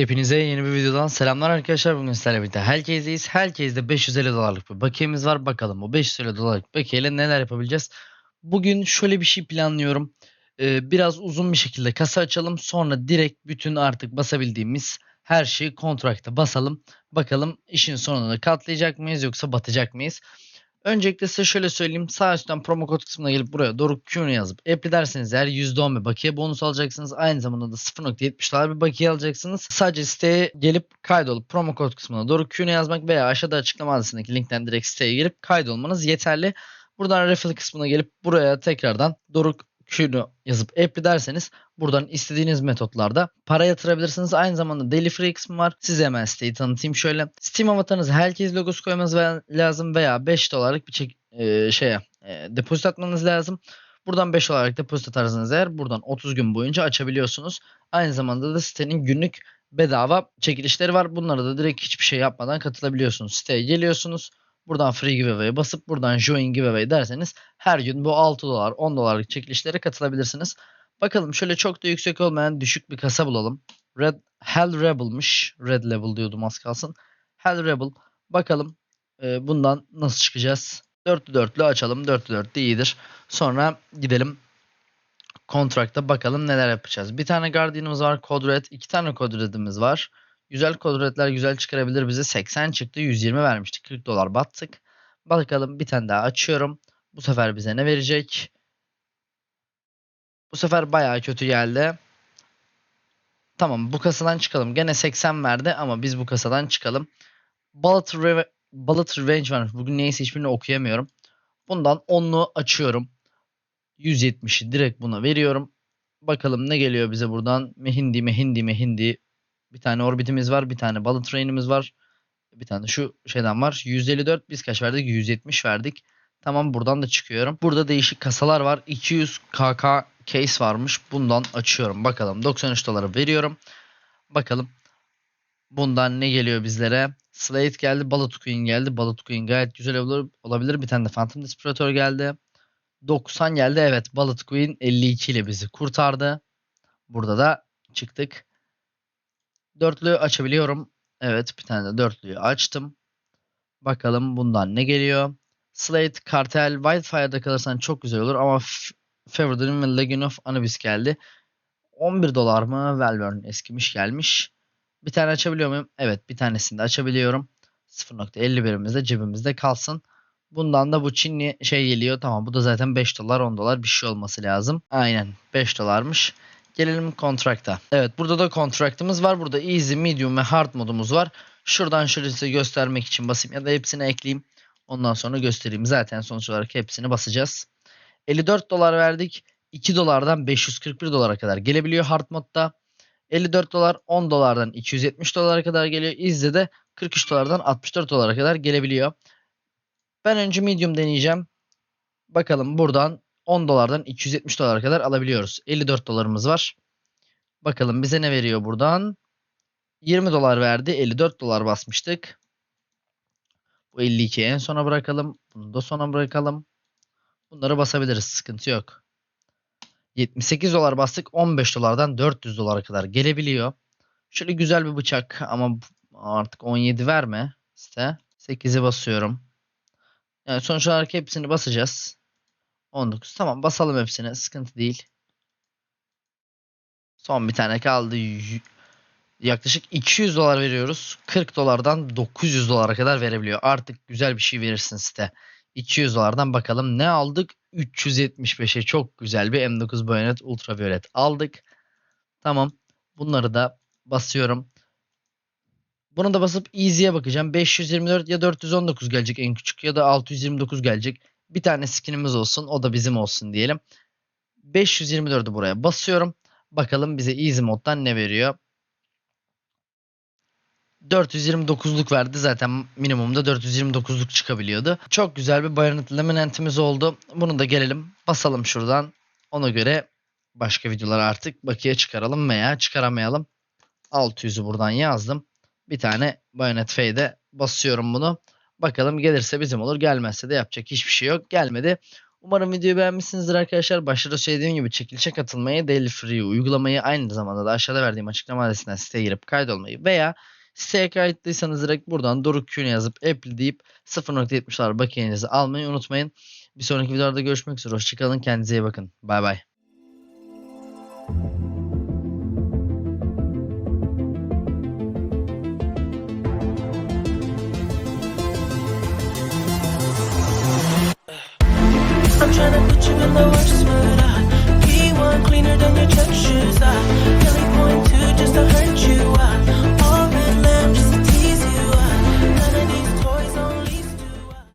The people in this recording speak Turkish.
Hepinize yeni bir videodan selamlar arkadaşlar. Bugün sizlerle birlikte Herkes'deyiz. Herkes'de 550 dolarlık bir bakiyemiz var. Bakalım bu 550 dolarlık bakiyeyle neler yapabileceğiz. Bugün şöyle bir şey planlıyorum. Ee, biraz uzun bir şekilde kasa açalım. Sonra direkt bütün artık basabildiğimiz her şeyi kontrakta basalım. Bakalım işin sonunda katlayacak mıyız yoksa batacak mıyız? Öncelikle size şöyle söyleyeyim. Sağ üstten promo kod kısmına gelip buraya Doruk Q'nu yazıp apply derseniz eğer %10 bir bakiye bonus alacaksınız. Aynı zamanda da 0.70 dolar bir bakiye alacaksınız. Sadece siteye gelip kaydolup promo kod kısmına Doruk Q'nu yazmak veya aşağıda açıklama adresindeki linkten direkt siteye girip kaydolmanız yeterli. Buradan refill kısmına gelip buraya tekrardan Doruk Q'nu yazıp apply derseniz buradan istediğiniz metotlarda para yatırabilirsiniz. Aynı zamanda daily free kısmı var. Size hemen siteyi tanıtayım şöyle. Steam avatarınıza herkes logosu koymanız lazım veya 5 dolarlık bir çek, e, şeye e, depozit atmanız lazım. Buradan 5 olarak depozit atarsanız eğer buradan 30 gün boyunca açabiliyorsunuz. Aynı zamanda da sitenin günlük bedava çekilişleri var. Bunlara da direkt hiçbir şey yapmadan katılabiliyorsunuz. Siteye geliyorsunuz. Buradan free giveaway'e basıp buradan join giveaway derseniz her gün bu 6 dolar 10 dolarlık çekilişlere katılabilirsiniz. Bakalım şöyle çok da yüksek olmayan düşük bir kasa bulalım. Red Hell Rebel'mış. Red Level diyordum az kalsın. Hell Rebel. Bakalım e, bundan nasıl çıkacağız. Dörtlü dörtlü açalım. Dörtlü dörtlü iyidir. Sonra gidelim kontrakta bakalım neler yapacağız. Bir tane Guardian'ımız var. Code Red. iki tane Code Red'imiz var. Güzel Code Red'ler güzel çıkarabilir bize. 80 çıktı. 120 vermiştik. 40 dolar battık. Bakalım bir tane daha açıyorum. Bu sefer bize ne verecek? Bu sefer bayağı kötü geldi. Tamam bu kasadan çıkalım. Gene 80 verdi ama biz bu kasadan çıkalım. Bullet, Reve- Bullet Revenge var. Bugün neyse hiçbirini okuyamıyorum. Bundan 10'lu açıyorum. 170'i direkt buna veriyorum. Bakalım ne geliyor bize buradan. Mehindi mehindi mehindi. Bir tane orbitimiz var. Bir tane Bullet Train'imiz var. Bir tane şu şeyden var. 154 biz kaç verdik? 170 verdik. Tamam buradan da çıkıyorum. Burada değişik kasalar var. 200 KK case varmış. Bundan açıyorum. Bakalım 93 doları veriyorum. Bakalım bundan ne geliyor bizlere? Slate geldi. Bullet Queen geldi. Bullet Queen gayet güzel olabilir. Bir tane de Phantom Desperate geldi. 90 geldi. Evet Bullet Queen 52 ile bizi kurtardı. Burada da çıktık. Dörtlü açabiliyorum. Evet bir tane de dörtlüyü açtım. Bakalım bundan ne geliyor? Slate, Cartel, Wildfire'da kalırsan çok güzel olur ama Fever ve Legion of Anubis geldi. 11 dolar mı? Velvern eskimiş gelmiş. Bir tane açabiliyor muyum? Evet bir tanesini de açabiliyorum. 0.51'imiz de cebimizde kalsın. Bundan da bu Çinli şey geliyor. Tamam bu da zaten 5 dolar 10 dolar bir şey olması lazım. Aynen 5 dolarmış. Gelelim kontrakta. Evet burada da kontraktımız var. Burada easy, medium ve hard modumuz var. Şuradan şöyle size göstermek için basayım ya da hepsini ekleyeyim. Ondan sonra göstereyim. Zaten sonuç olarak hepsini basacağız. 54 dolar verdik. 2 dolardan 541 dolara kadar gelebiliyor hard modda. 54 dolar 10 dolardan 270 dolara kadar geliyor. Easy'de de 43 dolardan 64 dolara kadar gelebiliyor. Ben önce medium deneyeceğim. Bakalım buradan 10 dolardan 270 dolara kadar alabiliyoruz. 54 dolarımız var. Bakalım bize ne veriyor buradan? 20 dolar verdi. 54 dolar basmıştık. Bu 52'yi en sona bırakalım. Bunu da sona bırakalım. Bunları basabiliriz. Sıkıntı yok. 78 dolar bastık. 15 dolardan 400 dolara kadar gelebiliyor. Şöyle güzel bir bıçak ama artık 17 verme. İşte 8'i basıyorum. Yani sonuç olarak hepsini basacağız. 19. Tamam basalım hepsini. Sıkıntı değil. Son bir tane kaldı. Yaklaşık 200 dolar veriyoruz. 40 dolardan 900 dolara kadar verebiliyor. Artık güzel bir şey verirsin site. 200 dolardan bakalım ne aldık? 375'e çok güzel bir M9 Bayonet Ultraviolet aldık. Tamam. Bunları da basıyorum. Bunu da basıp Easy'ye bakacağım. 524 ya 419 gelecek en küçük ya da 629 gelecek. Bir tane skinimiz olsun. O da bizim olsun diyelim. 524'ü buraya basıyorum. Bakalım bize Easy moddan ne veriyor. 429'luk verdi. Zaten minimumda 429'luk çıkabiliyordu. Çok güzel bir Bayonet Laminant'imiz oldu. Bunu da gelelim basalım şuradan. Ona göre başka videolar artık bakiye çıkaralım veya çıkaramayalım. 600'ü buradan yazdım. Bir tane Bayonet Fade'e basıyorum bunu. Bakalım gelirse bizim olur. Gelmezse de yapacak hiçbir şey yok. Gelmedi. Umarım videoyu beğenmişsinizdir arkadaşlar. Başta söylediğim gibi çekilişe katılmayı, Daily Free uygulamayı aynı zamanda da aşağıda verdiğim açıklama adresinden siteye girip kaydolmayı veya siteye kayıtlıysanız direkt buradan Doruk Q'nu yazıp Apple deyip 0.70'lar bakiyenizi almayı unutmayın. Bir sonraki videolarda görüşmek üzere. Hoşçakalın. Kendinize iyi bakın. Bay bay.